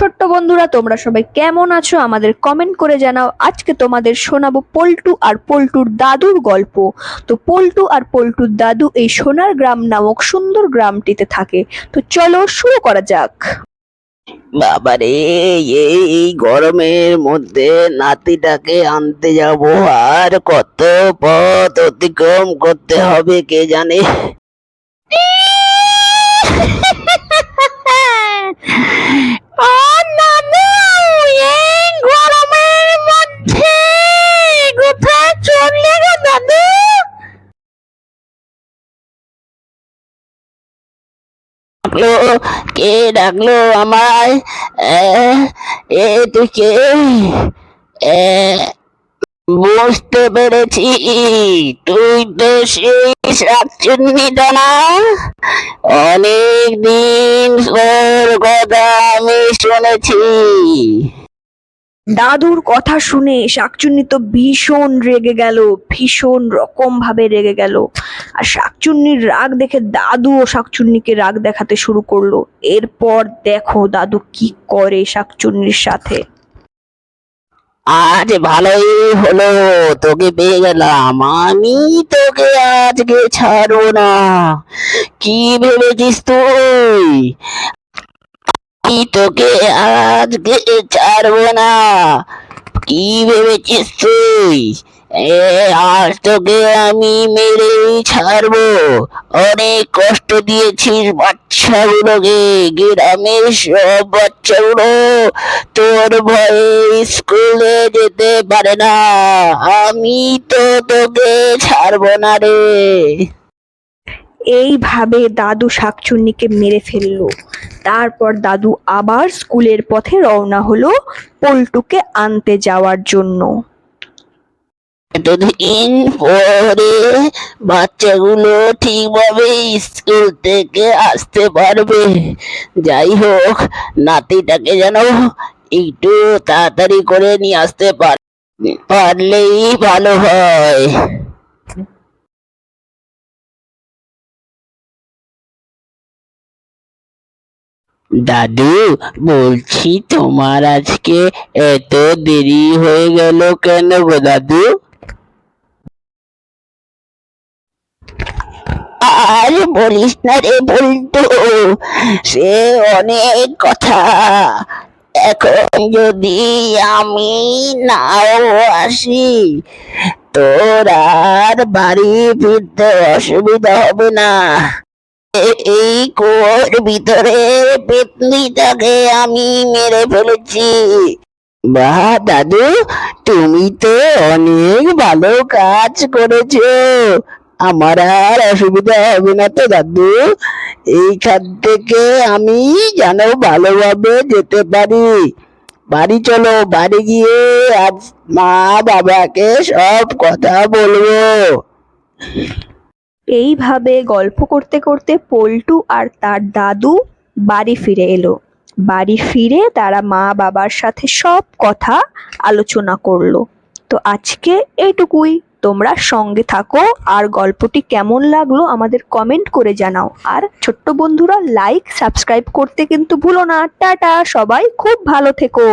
ছোট্ট বন্ধুরা, তোমরা সবাই কেমন আছো? আমাদের কমেন্ট করে জানাও। আজকে তোমাদের শোনাবো পল্টু আর পল্টুর দাদুর গল্প। তো পল্টু আর পল্টুর দাদু এই সোনার গ্রাম নামক সুন্দর গ্রামটিতে থাকে। তো চলো শুরু করা যাক। বাবারে এই গরমের মধ্যে নাতিটাকে আনতে যাব। আর কত পথ অতিক্রম করতে হবে কে জানে? ডাকলো কে ডাকলো আমায়? এ, কে বুঝতে পেরেছি। তুই তো সেই শাকচুন্নিটা না অনেক দিন কথা আমি শুনেছি। দাদুর কথা শুনে শাকচুন্নি তো ভীষণ রেগে গেল, ভীষণ রকম ভাবে রেগে গেল। আর শাকচুন্নির রাগ দেখে দাদু ও শাকচুন্নিকে রাগ দেখাতে শুরু করল। এরপর দেখো দাদু কি করে শাকচুন্নির সাথে। আজ ভালোই হলো, তোকে পেয়ে গেলাম। আমি তোকে আজকে ছাড়বো না। কি ভেবেছিস তুই? আমি তোকে আজকে ছাড়বো না। কি ভেবেছিস তুই? এ, আজ তোকে আমি মেরেই ছাড়বো। অনেক কষ্ট দিয়েছিস বাচ্চাগুলোকে, গ্রামের সব বাচ্চাগুলো। তোর ভয়ে স্কুলে যেতে পারে না। আমি তো তোকে ছাড়বো না রে। এইভাবে দাদু শাকচুন্নিকে মেরে ফেলল। তারপর দাদু আবার স্কুলের পথে রওনা হলো পল্টুকে আনতে যাওয়ার জন্য। এতদিন পরে বাচ্চাগুলো ঠিকভাবে স্কুল থেকে আসতে পারবে। যাই হোক, নাতিটাকে যেন একটু তাড়াতাড়ি করে নিয়ে আসতে পার পারলেই ভালো হয়। দাদু, বলছি তোমার আজকে এত দেরি হয়ে গেল কেন গো দাদু? আর বলিস না রে বল্টু, সে অনেক কথা। এখন যদি আমি নাও আসি, তোর আর বাড়ি ফিরতে অসুবিধা হবে না। এই কুয়োর ভিতরে পেতনিটাকে আমি মেরে ফেলেছি। বাহ দাদু, তুমি তো অনেক ভালো কাজ করেছ। আমার আর অসুবিধা হবে না তো দাদু। এইখান থেকে আমি যেন ভালোভাবে যেতে পারি। বাড়ি চলো, বাড়ি গিয়ে মা বাবাকে সব কথা বলব। এইভাবে গল্প করতে করতে পল্টু আর তার দাদু বাড়ি ফিরে এলো। বাড়ি ফিরে তারা মা বাবার সাথে সব কথা আলোচনা করল। তো আজকে এইটুকুই। তোমরা সঙ্গে থাকো আর গল্পটি কেমন লাগল আমাদের কমেন্ট করে জানাও। আর ছোট্ট বন্ধুরা লাইক সাবস্ক্রাইব করতে কিন্তু ভুলো না। টাটা, সবাই খুব ভালো থেকো।